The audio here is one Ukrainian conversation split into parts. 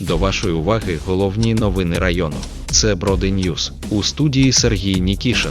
До вашої уваги головні новини району. Це Броди Ньюз у студії Сергій Нікішин.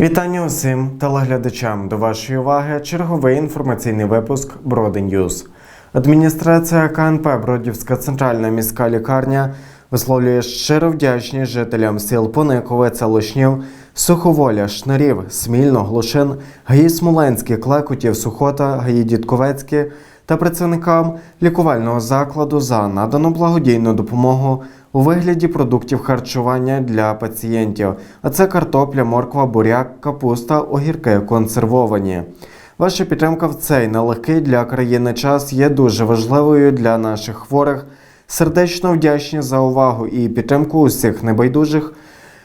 Вітання усім телеглядачам. До вашої уваги черговий інформаційний випуск Броди Ньюз. Адміністрація КНП Бродівська центральна міська лікарня висловлює щиро вдячність жителям сіл Пониковиця, Лошнів, Суховоля, Шнарів, Смільно, Глушин, Гаї Смоленський, Клекутів, Сухота, Гаї Дідковецькі та працівникам лікувального закладу за надану благодійну допомогу у вигляді продуктів харчування для пацієнтів, а це картопля, морква, буряк, капуста, огірки консервовані. Ваша підтримка в цей нелегкий для країни час є дуже важливою для наших хворих. Сердечно вдячні за увагу і підтримку усіх небайдужих,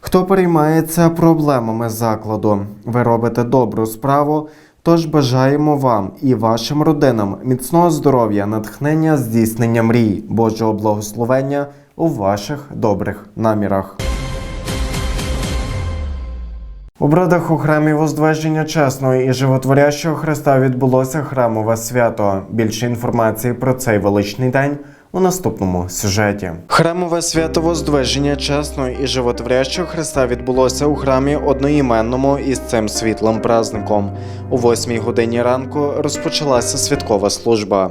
хто переймається проблемами закладу. Ви робите добру справу. Тож бажаємо вам і вашим родинам міцного здоров'я, натхнення, здійснення мрій, Божого благословення у ваших добрих намірах. У бродах у храмі Воздвиження Чесного і Животворящого Христа відбулося храмове свято. Більше інформації про цей величний день у наступному сюжеті. Храмове свято Воздвиження Чесного і Животворящого Христа відбулося у храмі одноіменному із цим світлим праздником. У восьмій годині ранку розпочалася святкова служба.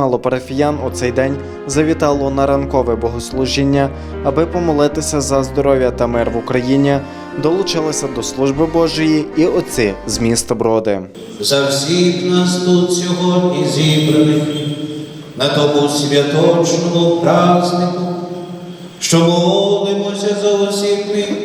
Чимало парафіян у цей день завітало на ранкове богослужіння, аби помолитися за здоров'я та мир в Україні. Долучилися до служби Божої і отці з міста Броди. за всіх нас тут сьогодні зібраних на тому святочному празднику, що молимося за усіх тих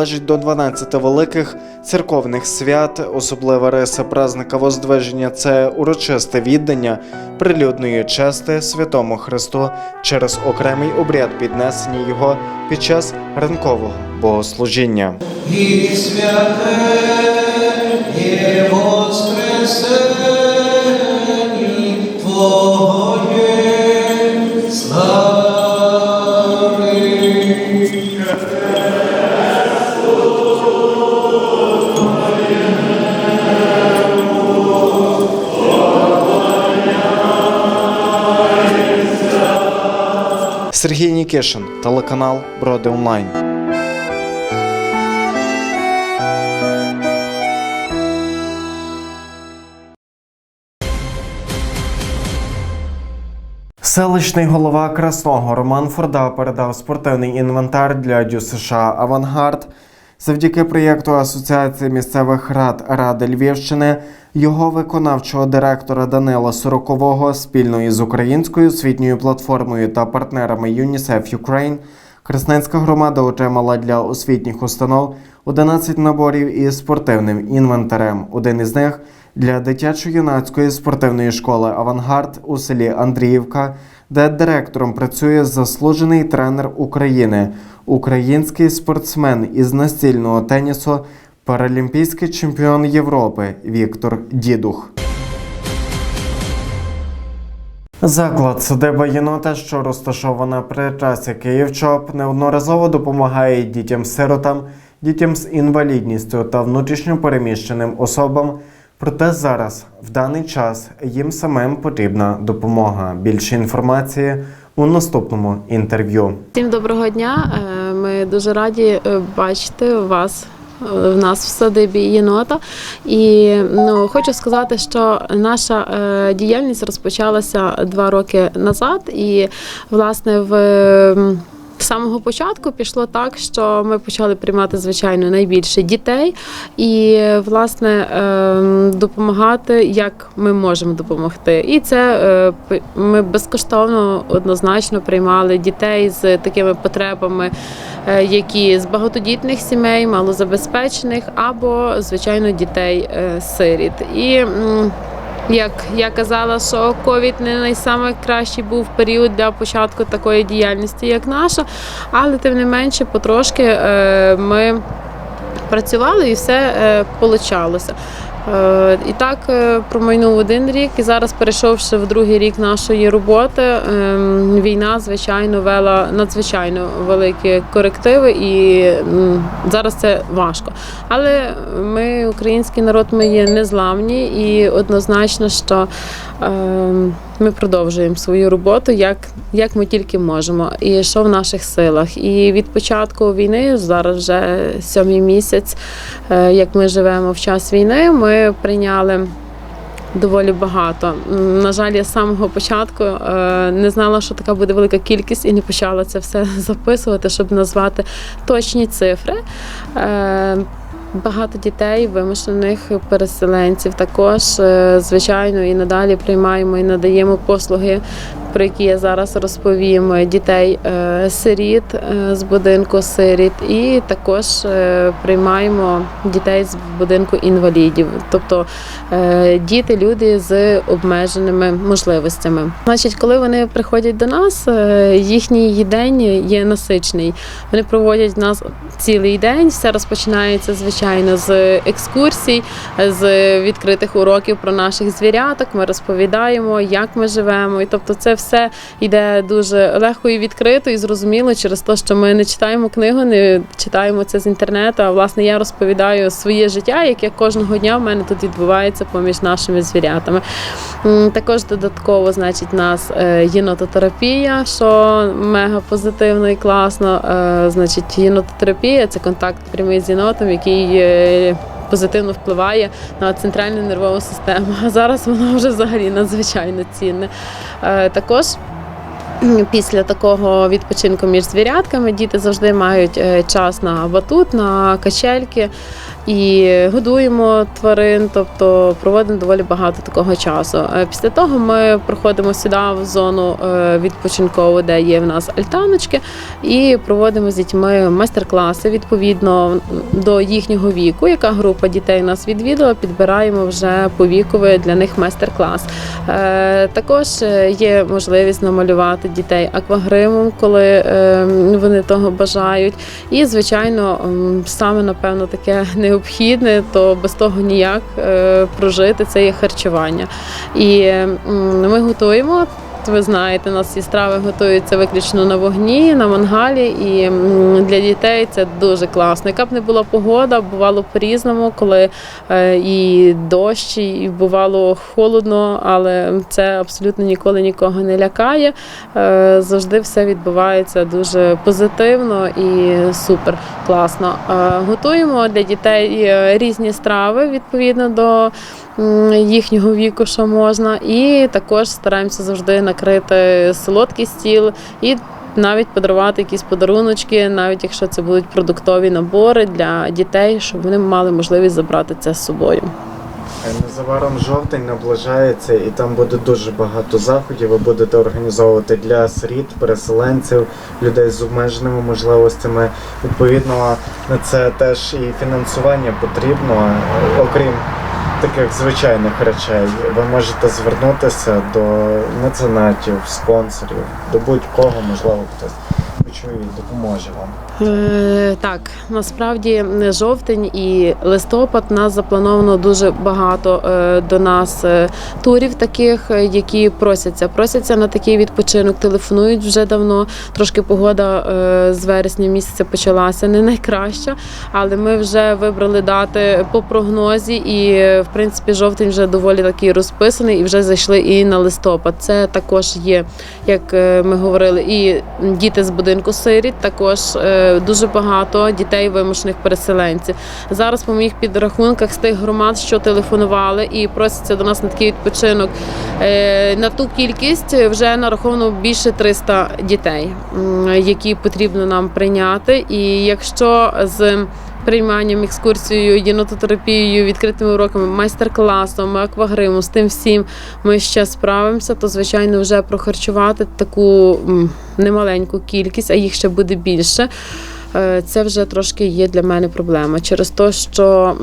належить до 12 великих церковних свят. Особлива риса празника Воздвиження це урочисте віддання прилюдної чести святому Христу через окремий обряд піднесення його під час ранкового богослужіння. І святе є воскресені Сергій Нікішин, телеканал Броди Онлайн. Селищний голова Красного Роман Форда передав спортивний інвентар для Дю США Авангард. Завдяки проєкту Асоціації місцевих рад Ради Львівщини його виконавчого директора Данила Сорокового спільно із українською освітньою платформою та партнерами UNICEF Ukraine Красненська громада отримала для освітніх установ 11 наборів із спортивним інвентарем. Один із них для дитячо-юнацької спортивної школи Авангард у селі Андріївка, де директором працює заслужений тренер України, український спортсмен із настільного тенісу, паралімпійський чемпіон Європи Віктор Дідух. Заклад садиба єнота, що розташована при трасі Київ-Чоп, неодноразово допомагає дітям-сиротам, дітям з інвалідністю та внутрішньо переміщеним особам. Проте зараз, в даний час, їм самим потрібна допомога. Більше інформації у наступному інтерв'ю. Всім доброго дня. Е, Ми дуже раді е, бачити вас. е, В нас в садибі єнота, і ну хочу сказати, що наша е, діяльність розпочалася два роки назад, і власне в з самого початку пішло так, що ми почали приймати звичайно найбільше дітей і власне ем, допомагати, як ми можемо допомогти. І це е, ми безкоштовно однозначно приймали дітей з такими потребами, е, які з багатодітних сімей, малозабезпечених, або звичайно дітей е, сиріт. І як я казала, що ковід не найкращий був період для початку такої діяльності, як наша, але тим не менше, потрошки е, ми працювали і все е, получалося. Е, І так е, промайнув один рік, і зараз, перейшовши в другий рік нашої роботи, ем, війна, звичайно, вела надзвичайно великі корективи, і зараз це важко. Але ми, український народ, ми є незламні і однозначно, що ем, ми продовжуємо свою роботу, як, як ми тільки можемо, і що в наших силах. І від початку війни, зараз вже сьомий місяць, е, як ми живемо в час війни, ми прийняли. Доволі багато. На жаль, я з самого початку е, не знала, що така буде велика кількість, і не почала це все записувати, щоб назвати точні цифри. Е, Багато дітей, вимушених переселенців. Також, е, звичайно, і надалі приймаємо і надаємо послуги, про які я зараз розповім. Дітей е, сиріт е, з будинку сиріт, і також е, приймаємо дітей з будинку інвалідів, тобто е, діти, люди з обмеженими можливостями. Значить, коли вони приходять до нас, е, їхній день є насичений. Вони проводять в нас цілий день. Все розпочинається звичайно з екскурсій, з відкритих уроків про наших звіряток. Ми розповідаємо, як ми живемо. І тобто, це все йде дуже легко і відкрито, і зрозуміло через те, що ми не читаємо книгу, не читаємо це з інтернету. А власне я розповідаю своє життя, яке кожного дня в мене тут відбувається поміж нашими звірятами. Також додатково, значить, нас е, єнототерапія, що мега позитивно і класно. Е, Значить, єнототерапія це контакт прямий з єнотом, який е, позитивно впливає на центральну нервову систему. А зараз воно вже взагалі надзвичайно цінне. Е, Також Після такого відпочинку між звірятками діти завжди мають е, час на батут, на качельки і годуємо тварин, тобто проводимо доволі багато такого часу. Е, Після того ми проходимо сюди в зону е, відпочинкову, де є в нас альтаночки, і проводимо з дітьми майстер-класи відповідно до їхнього віку. Яка група дітей нас відвідала, підбираємо вже по вікові для них майстер-клас. Також є можливість намалювати дітей аквагримом, коли е, вони того бажають. І, звичайно, саме напевно таке необхідне, то без того ніяк е, прожити це є харчування. І ми готуємо. Ви знаєте, у нас ці страви готуються виключно на вогні, на мангалі, і для дітей це дуже класно. Яка б не була погода, бувало по-різному, коли е, і дощ, і бувало холодно, але це абсолютно ніколи нікого не лякає. Е, Завжди все відбувається дуже позитивно і супер класно. Е, Готуємо для дітей різні страви відповідно до їхнього віку, що можна, і також стараємося завжди накрити солодкий стіл і. Навіть подарувати якісь подаруночки, навіть якщо це будуть продуктові набори для дітей, щоб вони мали можливість забрати це з собою. Е, Незабаром жовтень наближається і там буде дуже багато заходів. Ви будете організовувати для сиріт, переселенців, людей з обмеженими можливостями. Відповідно, на це теж і фінансування потрібно, е, окрім таких звичайних речей. Ви можете звернутися до меценатів, спонсорів, до будь-кого, можливо, хтось почує і допоможе вам. Е, так, насправді жовтень і листопад нас заплановано дуже багато е, до нас е, турів таких, е, які просяться. Просяться на такий відпочинок, телефонують вже давно. Трошки погода е, з вересня місяця почалася не найкраща, але ми вже вибрали дати по прогнозі, і е, в принципі жовтень вже доволі такий розписаний, і вже зайшли і на листопад. Це також є, як е, ми говорили, і діти з будинку сиріт, також е, дуже багато дітей вимушених переселенців. Зараз по моїх підрахунках з тих громад, що телефонували і просяться до нас на такий відпочинок. е, На ту кількість вже нараховано більше 300 дітей, які потрібно нам прийняти. І якщо з прийманням, екскурсією, єнототерапією, відкритими уроками, майстер-класом, аквагримом, з тим всім ми ще справимося, то звичайно вже прохарчувати таку немаленьку кількість, а їх ще буде більше. е, Це вже трошки є для мене проблема через те, що.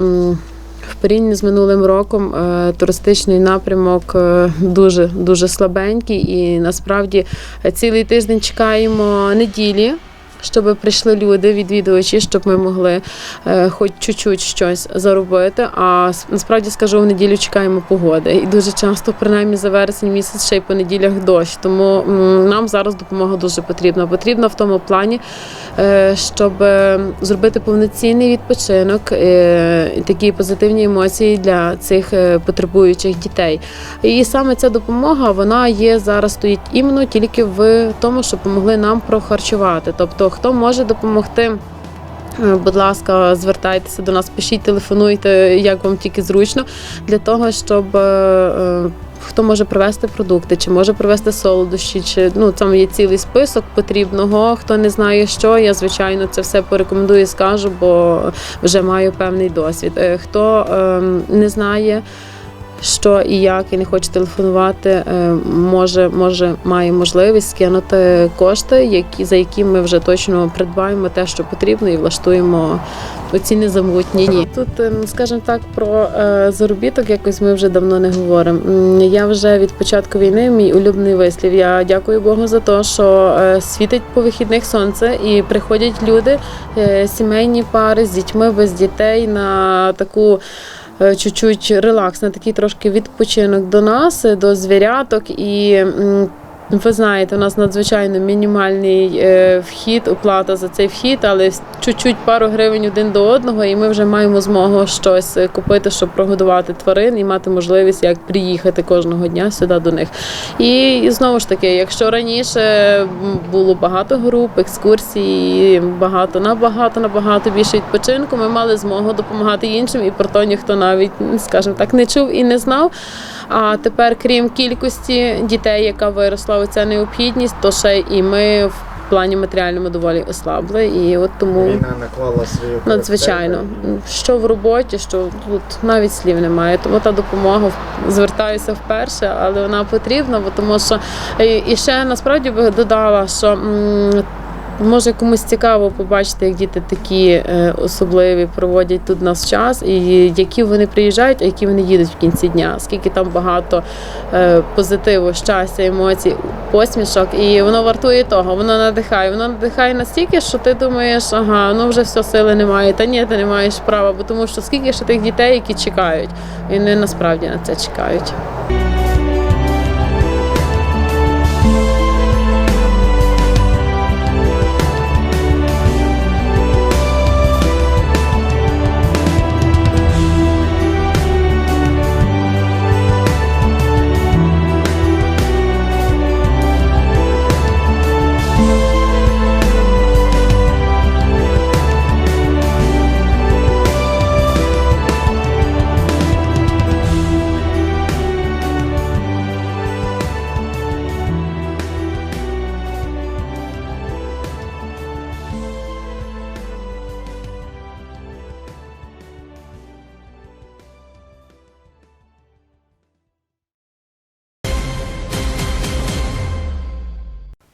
в порівнянні з минулим роком е, туристичний напрямок е, дуже дуже слабенький, і насправді цілий тиждень чекаємо неділі, щоб прийшли люди, відвідувачі, щоб ми могли е, хоч чуть-чуть щось заробити. А насправді скажу, в неділю чекаємо погоди. І дуже часто, принаймні за вересень місяць, ще й по неділях дощ. Тому нам зараз допомога дуже потрібна. Потрібна в тому плані, е, щоб е, зробити повноцінний відпочинок, і такі позитивні емоції для цих потребуючих дітей. І саме ця допомога вона є зараз стоїть іменно тільки в тому, щоб допомогли нам прохарчувати. Тобто, хто може допомогти. е, Будь ласка, звертайтеся до нас, пишіть, телефонуйте, як вам тільки зручно, для того, щоб е, е, хто може привезти продукти, чи може привезти солодощі, чи ну там є цілий список потрібного. Хто не знає, що я звичайно це все порекомендую, і скажу, бо вже маю певний досвід. Хто е, не знає що і як, і не хоче телефонувати, е, може, може, має можливість скинути кошти, які, за які ми вже точно придбаємо те, що потрібно, і влаштуємо оці незамутні дні. Тут, е, скажімо так, про е, заробіток якось ми вже давно не говоримо. Я вже від початку війни мій улюблений вислів. Я дякую Богу за те, що е, світить по вихідних сонце і приходять люди, сімейні пари з дітьми без дітей на таку чуть-чуть релакс, на такий трошки відпочинок до нас, е, до звіряток. І ви знаєте, у нас надзвичайно мінімальний е, вхід, оплата за цей вхід, але чуть-чуть пару гривень один до одного, і ми вже маємо змогу щось е, купити, щоб прогодувати тварин і мати можливість як приїхати кожного дня сюди до них. І, і знову ж таки, якщо раніше було багато груп, екскурсій, багато набагато набагато більше відпочинку, ми мали змогу допомагати іншим, і про то ніхто навіть, скажімо так, не чув і не знав. А тепер, крім кількості дітей, яка виросла оця необхідність, то ще і ми в плані матеріальному доволі ослабли. І от тому Війна наклала свою надзвичайно що в роботі, що тут навіть слів немає. Тому та допомога звертаюся вперше, але вона потрібна, бо тому що і ще насправді би додала, що. Може комусь цікаво побачити, як діти такі е, особливі проводять тут нас час, і які вони приїжджають, а які вони їдуть в кінці дня. Скільки там багато е, позитиву, щастя, емоцій, посмішок, і воно вартує того, воно надихає. Воно надихає настільки, що ти думаєш, ага, ну вже все сили немає. Та ні, ти не маєш права, бо тому що скільки ще тих дітей, які чекають, і вони насправді на це чекають.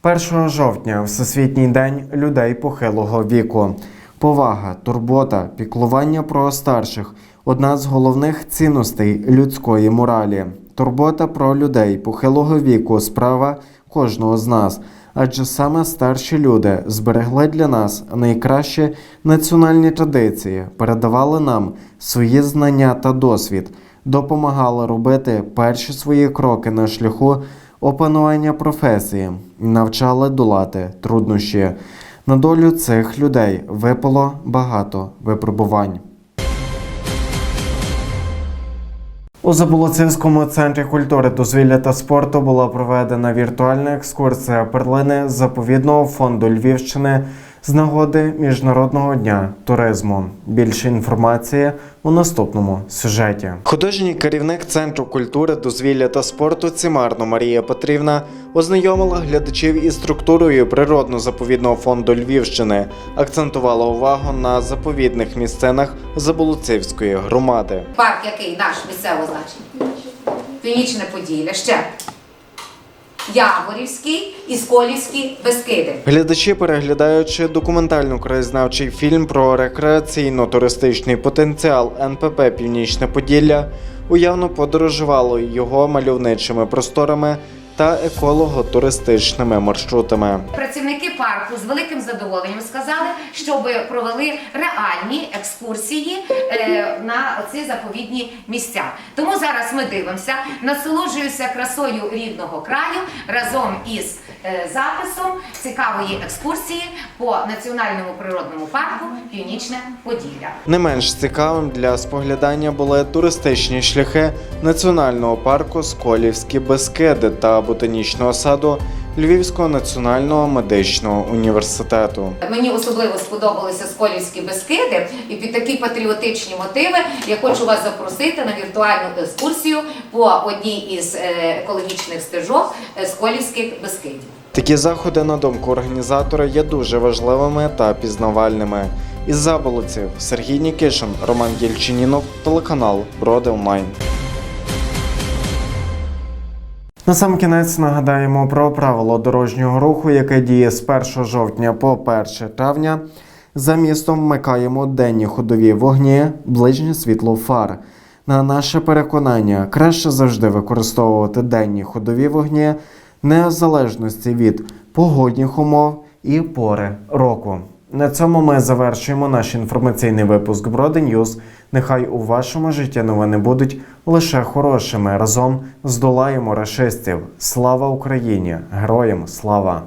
1 жовтня Всесвітній день людей похилого віку. Повага, турбота, піклування про старших одна з головних цінностей людської моралі. Турбота про людей похилого віку справа кожного з нас, адже саме старші люди зберегли для нас найкращі національні традиції, передавали нам свої знання та досвід, допомагали робити перші свої кроки на шляху опанування професії, навчали долати труднощі. На долю цих людей випало багато випробувань. У Заболоцинському центрі культури, дозвілля та спорту була проведена віртуальна екскурсія перлини заповідного фонду Львівщини з нагоди Міжнародного дня туризму. Більше інформації у наступному сюжеті. Художній керівник центру культури, дозвілля та спорту Цимарно Марія Петрівна ознайомила глядачів із структурою природно-заповідного фонду Львівщини, акцентувала увагу на заповідних місцинах Заболоцівської громади. Парк який наш місцевого значення? Північне Поділля. Ще. Яворівський і Сколівські Бескиди. Глядачі, переглядаючи документально-краєзнавчий фільм про рекреаційно-туристичний потенціал НПП Північне Поділля, уявно подорожували його мальовничими просторами та еколого-туристичними маршрутами. Працівники парку з великим задоволенням сказали, щоб провели реальні екскурсії е, на ці заповідні місця. Тому зараз ми дивимося, насолоджуюся красою рідного краю разом із е, записом цікавої екскурсії по національному природному парку Північне Поділля. Не менш цікавим для споглядання були туристичні шляхи національного парку Сколівські Бескиди та ботанічного саду Львівського національного медичного університету. Мені особливо сподобалися Сколівські Бескиди, і під такі патріотичні мотиви я хочу вас запросити на віртуальну екскурсію по одній із е, екологічних стежок е, Сколівських Бескидів. Такі заходи, на думку організатора, є дуже важливими та пізнавальними. Із заболоців Сергій Нікишин, Роман Єльчинінов, телеканал Броди Онлайн. На сам кінець нагадаємо про правило дорожнього руху, яке діє з 1 жовтня по 1 травня. За містом вмикаємо денні ходові вогні, ближнє світло фар. На наше переконання, краще завжди використовувати денні ходові вогні незалежності від погодних умов і пори року. На цьому ми завершуємо наш інформаційний випуск Броди Ньюз. Нехай у вашому житті новини будуть лише хорошими. Разом здолаємо рашистів. Слава Україні! Героям слава!